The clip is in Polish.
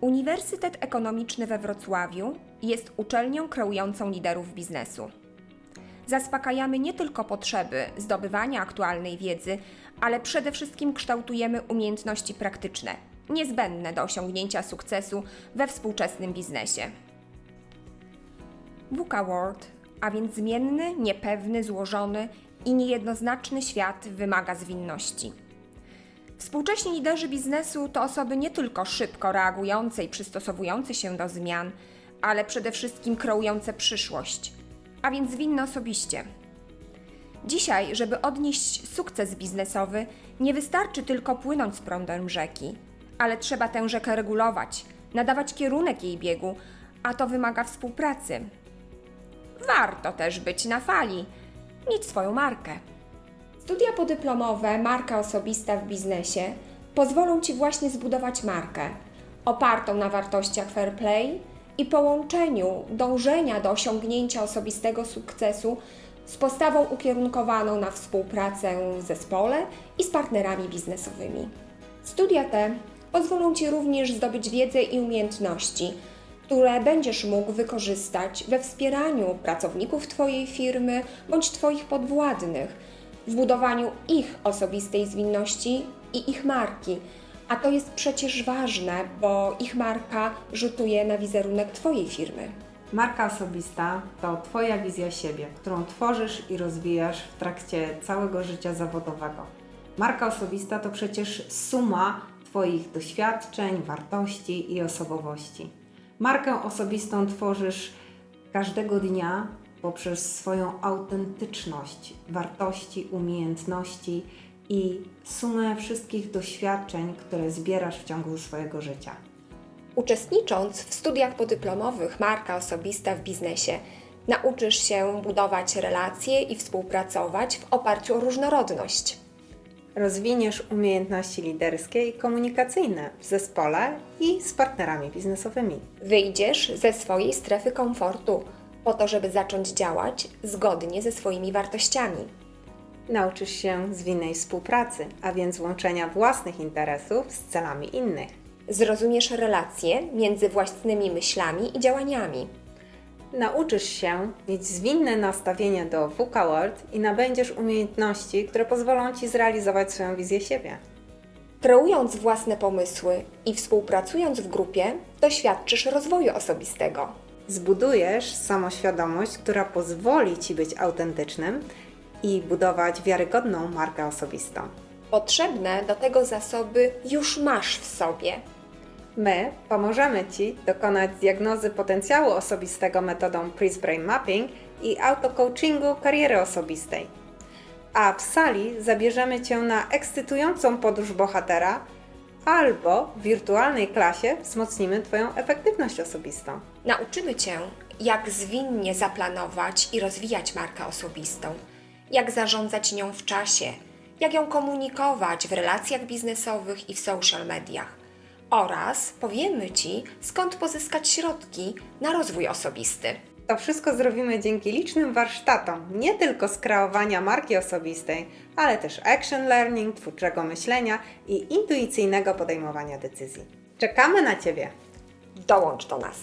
Uniwersytet Ekonomiczny we Wrocławiu jest uczelnią kreującą liderów biznesu. Zaspokajamy nie tylko potrzeby zdobywania aktualnej wiedzy, ale przede wszystkim kształtujemy umiejętności praktyczne, niezbędne do osiągnięcia sukcesu we współczesnym biznesie. VUCA World, a więc zmienny, niepewny, złożony i niejednoznaczny świat wymaga zwinności. Współcześni liderzy biznesu to osoby nie tylko szybko reagujące i przystosowujące się do zmian, ale przede wszystkim kreujące przyszłość, a więc zwinne osobiście. Dzisiaj, żeby odnieść sukces biznesowy, nie wystarczy tylko płynąć z prądem rzeki, ale trzeba tę rzekę regulować, nadawać kierunek jej biegu, a to wymaga współpracy. Warto też być na fali, mieć swoją markę. Studia podyplomowe Marka osobista w biznesie pozwolą Ci właśnie zbudować markę opartą na wartościach fair play i połączeniu dążenia do osiągnięcia osobistego sukcesu z postawą ukierunkowaną na współpracę w zespole i z partnerami biznesowymi. Studia te pozwolą Ci również zdobyć wiedzę i umiejętności, które będziesz mógł wykorzystać we wspieraniu pracowników Twojej firmy bądź Twoich podwładnych, w budowaniu ich osobistej zwinności i ich marki. A to jest przecież ważne, bo ich marka rzutuje na wizerunek Twojej firmy. Marka osobista to Twoja wizja siebie, którą tworzysz i rozwijasz w trakcie całego życia zawodowego. Marka osobista to przecież suma Twoich doświadczeń, wartości i osobowości. Markę osobistą tworzysz każdego dnia poprzez swoją autentyczność, wartości, umiejętności i sumę wszystkich doświadczeń, które zbierasz w ciągu swojego życia. Uczestnicząc w studiach podyplomowych Marka Osobista w biznesie, nauczysz się budować relacje i współpracować w oparciu o różnorodność. Rozwiniesz umiejętności liderskie i komunikacyjne w zespole i z partnerami biznesowymi. Wyjdziesz ze swojej strefy komfortu po to, żeby zacząć działać zgodnie ze swoimi wartościami. Nauczysz się zwinnej współpracy, a więc łączenia własnych interesów z celami innych. Zrozumiesz relacje między własnymi myślami i działaniami. Nauczysz się mieć zwinne nastawienie do VUCA World i nabędziesz umiejętności, które pozwolą Ci zrealizować swoją wizję siebie. Kreując własne pomysły i współpracując w grupie, doświadczysz rozwoju osobistego. Zbudujesz samoświadomość, która pozwoli Ci być autentycznym i budować wiarygodną markę osobistą. Potrzebne do tego zasoby już masz w sobie. My pomożemy Ci dokonać diagnozy potencjału osobistego metodą Prince Brain Mapping i autocoachingu kariery osobistej. A w sali zabierzemy Cię na ekscytującą podróż bohatera albo w wirtualnej klasie wzmocnimy Twoją efektywność osobistą. Nauczymy Cię, jak zwinnie zaplanować i rozwijać markę osobistą, jak zarządzać nią w czasie, jak ją komunikować w relacjach biznesowych i w social mediach. Oraz powiemy Ci, skąd pozyskać środki na rozwój osobisty. To wszystko zrobimy dzięki licznym warsztatom, nie tylko z kreowania marki osobistej, ale też action learning, twórczego myślenia i intuicyjnego podejmowania decyzji. Czekamy na Ciebie! Dołącz do nas.